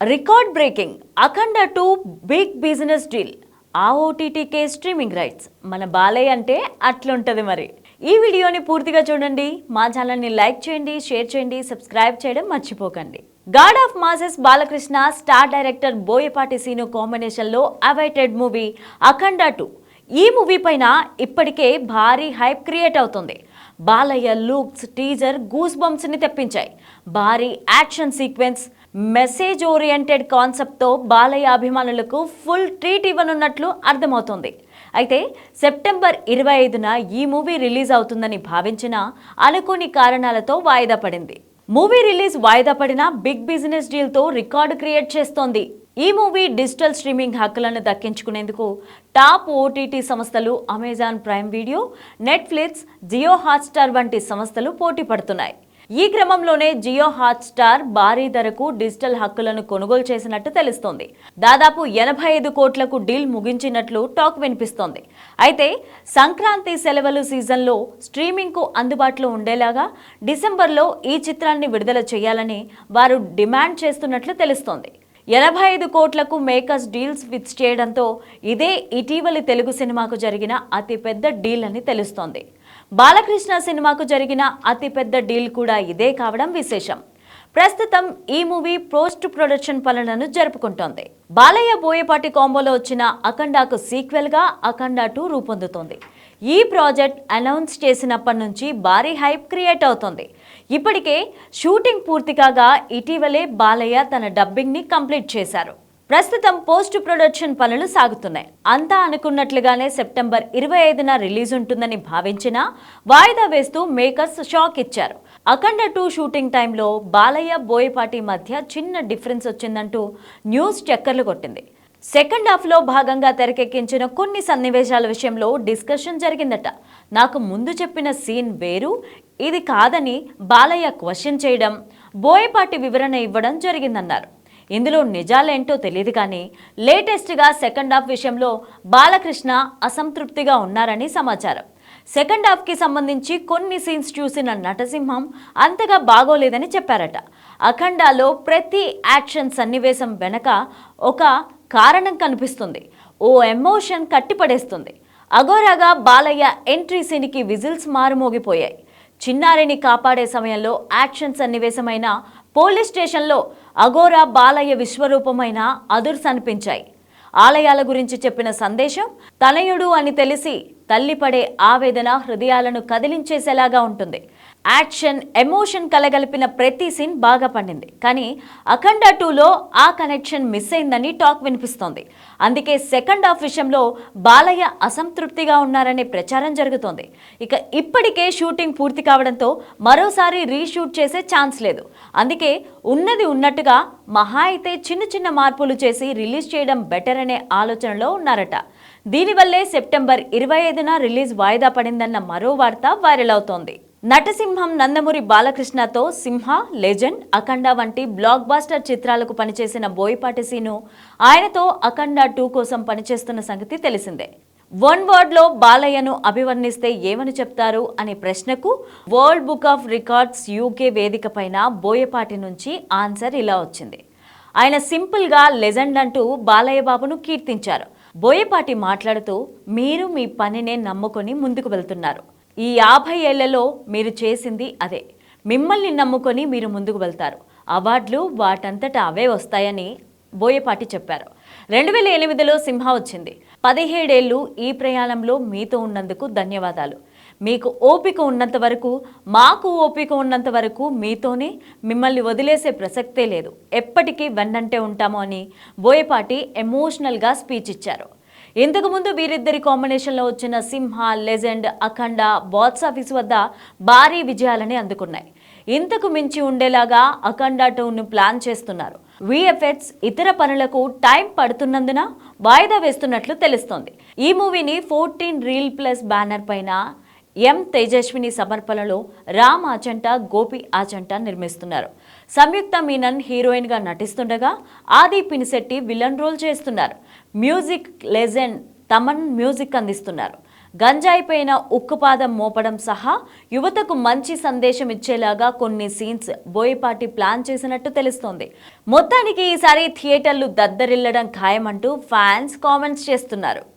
Record breaking Akhanda two big business deal. ఆ ఓటీటీకే streaming rights. మన బాలయ్య అంటే అట్లుంటది మరి. ఈ వీడియోని పూర్తిగా చూడండి. మా ఛానల్ని లైక్ చేయండి షేర్ చేయండి సబ్స్క్రైబ్ చేయడం మర్చిపోకండి. God of masses Balakrishna star director Boyapati Seenu కాంబినేషన్లో అవైటెడ్ మూవీ అఖండ టూ. ఈ మూవీ పైన ఇప్పటికే భారీ హైప్ క్రియేట్ అవుతుంది. బాలయ్య లుక్స్ టీజర్ గూస్ బంప్స్ని తెప్పించాయి. భారీ యాక్షన్ సీక్వెన్స్ మెసేజ్ ఓరియంటెడ్ కాన్సెప్ట్తో బాలయ్య అభిమానులకు ఫుల్ ట్రీట్ ఇవ్వనున్నట్లు అర్థమవుతుంది. అయితే సెప్టెంబర్ ఇరవై ఐదున ఈ మూవీ రిలీజ్ అవుతుందని భావించిన అనుకోని కారణాలతో వాయిదా పడింది. మూవీ రిలీజ్ వాయిదా పడిన బిగ్ బిజినెస్ డీల్తో రికార్డు క్రియేట్ చేస్తోంది. ఈ మూవీ డిజిటల్ స్ట్రీమింగ్ హక్కులను దక్కించుకునేందుకు టాప్ ఓటీటీ సంస్థలు Amazon Prime Video Netflix Jio Hotstar వంటి సంస్థలు పోటీ పడుతున్నాయి. ఈ క్రమంలోనే జియో హాట్స్టార్ భారీ ధరకు డిజిటల్ హక్కులను కొనుగోలు చేసినట్టు తెలుస్తోంది. దాదాపు ఎనభై ఐదు కోట్లకు డీల్ ముగించినట్లు టాక్ వినిపిస్తోంది. అయితే సంక్రాంతి సెలవులు సీజన్లో స్ట్రీమింగ్కు అందుబాటులో ఉండేలాగా డిసెంబర్లో ఈ చిత్రాన్ని విడుదల చేయాలని వారు డిమాండ్ చేస్తున్నట్లు తెలుస్తోంది. ఎనభై ఐదు కోట్లకు మేకర్స్ డీల్స్ ఫిక్స్ చేయడంతో ఇదే ఇటీవలి తెలుగు సినిమాకు జరిగిన అతిపెద్ద డీల్ అని తెలుస్తోంది. బాలకృష్ణ సినిమాకు జరిగిన అతిపెద్ద డీల్ కూడా ఇదే కావడం విశేషం. ప్రస్తుతం ఈ మూవీ పోస్ట్ ప్రొడక్షన్ పనులను జరుపుకుంటోంది. బాలయ్య బోయపాటి కాంబోలో వచ్చిన అఖండాకు సీక్వెల్గా అఖండ టూ రూపొందుతోంది. ఈ ప్రాజెక్ట్ అనౌన్స్ చేసినప్పటి నుంచి భారీ హైప్ క్రియేట్ అవుతోంది. ఇప్పటికే షూటింగ్ పూర్తి కాగా ఇటీవలే బాలయ్య తన డబ్బింగ్ని కంప్లీట్ చేశారు. ప్రస్తుతం పోస్ట్ ప్రొడక్షన్ పనులు సాగుతున్నాయి. అంతా అనుకున్నట్లుగానే సెప్టెంబర్ ఇరవై ఐదున రిలీజ్ ఉంటుందని భావించినా వాయిదా వేస్తూ మేకర్స్ షాక్ ఇచ్చారు. అఖండ టూ షూటింగ్ టైంలో బాలయ్య బోయపాటి మధ్య చిన్న డిఫరెన్స్ వచ్చిందంటూ న్యూస్ చక్కర్లు కొట్టింది. సెకండ్ హాఫ్లో భాగంగా తెరకెక్కించిన కొన్ని సన్నివేశాల విషయంలో డిస్కషన్ జరిగిందట. నాకు ముందు చెప్పిన సీన్ వేరు ఇది కాదని బాలయ్య క్వశ్చన్ చేయడం బోయపాటి వివరణ ఇవ్వడం జరిగిందన్నారు. ఇందులో నిజాలేంటో తెలియదు కానీ లేటెస్ట్గా సెకండ్ హాఫ్ విషయంలో బాలకృష్ణ అసంతృప్తిగా ఉన్నారని సమాచారం. సెకండ్ హాఫ్కి సంబంధించి కొన్ని సీన్స్ చూసిన నటసింహం అంతగా బాగోలేదని చెప్పారట. అఖండాలో ప్రతి యాక్షన్ సన్నివేశం వెనక ఒక కారణం కనిపిస్తుంది. ఓ ఎమోషన్ కట్టిపడేస్తుంది. అగోరాగా బాలయ్య ఎంట్రీ సీన్కి విజిల్స్ మారుమోగిపోయాయి. చిన్నారిని కాపాడే సమయంలో యాక్షన్ సన్నివేశమైన పోలీస్ స్టేషన్లో అగోరా బాలయ్య విశ్వరూపమైన అదుర్స్ అనిపించాయి. ఆలయాల గురించి చెప్పిన సందేశం తనయుడు అని తెలిసి తల్లిపడే ఆవేదన హృదయాలను కదిలించేసేలాగా ఉంటుంది. యాక్షన్ ఎమోషన్ కలగలిపిన ప్రతి సీన్ బాగా పండింది. కానీ అఖండ టూలో ఆ కనెక్షన్ మిస్ అయిందని టాక్ వినిపిస్తోంది. అందుకే సెకండ్ హాఫ్ విషయంలో బాలయ్య అసంతృప్తిగా ఉన్నారనే ప్రచారం జరుగుతోంది. ఇక ఇప్పటికే షూటింగ్ పూర్తి కావడంతో మరోసారి రీషూట్ చేసే ఛాన్స్ లేదు. అందుకే ఉన్నది ఉన్నట్టుగా మహా అయితే చిన్న చిన్న మార్పులు చేసి రిలీజ్ చేయడం బెటర్ అనే ఆలోచనలో ఉన్నారట. దీనివల్లే సెప్టెంబర్ ఇరవై ఐదున రిలీజ్ వాయిదా పడిందన్న మరో వార్త వైరల్ అవుతోంది. నటసింహం నందమూరి బాలకృష్ణతో సింహ లెజెండ్ అఖండ వంటి బ్లాక్ బాస్టర్ చిత్రాలకు పనిచేసిన బోయపాటి సీను ఆయనతో అఖండ టూ కోసం పనిచేస్తున్న సంగతి తెలిసిందే. వన్ వర్డ్లో బాలయ్యను అభివర్ణిస్తే ఏమని చెప్తారు అనే ప్రశ్నకు world book of records UK వేదిక పైన బోయపాటి నుంచి ఆన్సర్ ఇలా వచ్చింది. ఆయన సింపుల్గా లెజెండ్ అంటూ బాలయ్య బాబును కీర్తించారు. బోయపాటి మాట్లాడుతూ మీరు మీ పనినే నమ్ముకొని ముందుకు వెళ్తున్నారు. ఈ యాభై ఏళ్ళలో మీరు చేసింది అదే. మిమ్మల్ని నమ్ముకొని మీరు ముందుకు వెళ్తారు. అవార్డులు వాటంతట అవే వస్తాయని బోయపాటి చెప్పారు. రెండు వేల ఎనిమిదిలో సింహ వచ్చింది. పదిహేడేళ్ళు ఈ ప్రయాణంలో మీతో ఉన్నందుకు ధన్యవాదాలు. మీకు ఓపిక ఉన్నంత వరకు మాకు ఓపిక ఉన్నంత వరకు మీతోనే మిమ్మల్ని వదిలేసే ప్రసక్తే లేదు. ఎప్పటికీ వెన్నంటే ఉంటాము అని బోయపాటి ఎమోషనల్గా స్పీచ్ ఇచ్చారు. ఇంతకుముందు వీరిద్దరి కాంబినేషన్లో వచ్చిన Simha legend Akhanda box office వద్ద భారీ విజయాలని అందుకున్నాయి. ఇంతకు మించి ఉండేలాగా అఖండ టూను ప్లాన్ చేస్తున్నారు. విఎఫ్ఎక్స్ ఇతర పనులకు టైం పడుతున్నందున వాయిదా వేస్తున్నట్లు తెలుస్తోంది. ఈ మూవీని ఫోర్టీన్ రీల్ ప్లస్ బ్యానర్ పైన ఎం తేజస్విని సమర్పణలో రామ్ ఆచంట గోపి ఆచంట నిర్మిస్తున్నారు. సంయుక్త మీనన్ హీరోయిన్గా నటిస్తుండగా ఆది పినిశెట్టి విలన్ రోల్ చేస్తున్నారు. మ్యూజిక్ లెజెండ్ తమన్ మ్యూజిక్ అందిస్తున్నారు. గంజాయి ఉక్కుపాదం మోపడం సహా యువతకు మంచి సందేశం ఇచ్చేలాగా కొన్ని సీన్స్ బోయపాటి ప్లాన్ చేసినట్టు తెలుస్తోంది. మొత్తానికి ఈసారి థియేటర్లు దద్దరిల్లడం ఖాయమంటూ ఫ్యాన్స్ కామెంట్స్ చేస్తున్నారు.